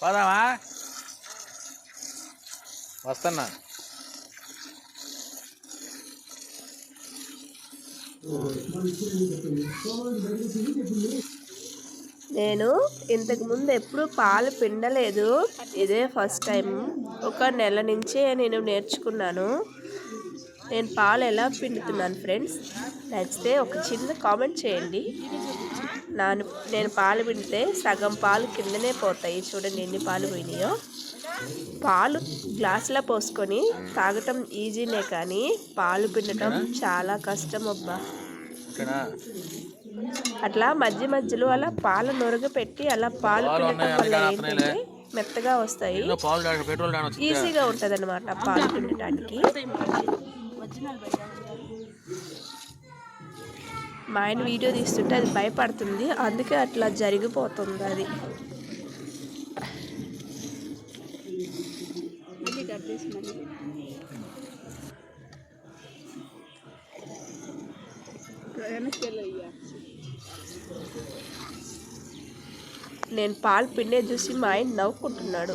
పోదామా? వస్తున్నా. నేను ఇంతకు ముందు ఎప్పుడు పాలు పిండలేదు. ఇదే ఫస్ట్ టైం ఒక నెల నుంచే నేను నేర్చుకున్నాను. నేను పాలు ఎలా పిండుతున్నాను ఫ్రెండ్స్? నచ్చితే ఒక చిన్న కామెంట్ చేయండి. నాను నేను పాలు పిండితే సగం పాలు కిందనే పోతాయి. చూడండి ఎన్ని పాలు పోయినాయో. పాలు గ్లాసులో పోసుకొని తాగటం ఈజీనే కానీ పాలు పిండటం చాలా కష్టం అబ్బా. అట్లా మధ్య మధ్యలో అలా పాలు నొరగ పెట్టి అలా పాలు పిండటం వల్ల ఏంటంటే మెత్తగా వస్తాయి. ఈజీగా ఉంటుంది అనమాట పాలు పిండటానికి. మా ఆయన వీడియో తీస్తుంటే అది భయపడుతుంది. అందుకే అట్లా జరిగిపోతుంది అది. నేను పాలు పిండే చూసి మా ఆయన నవ్వుకుంటున్నాడు.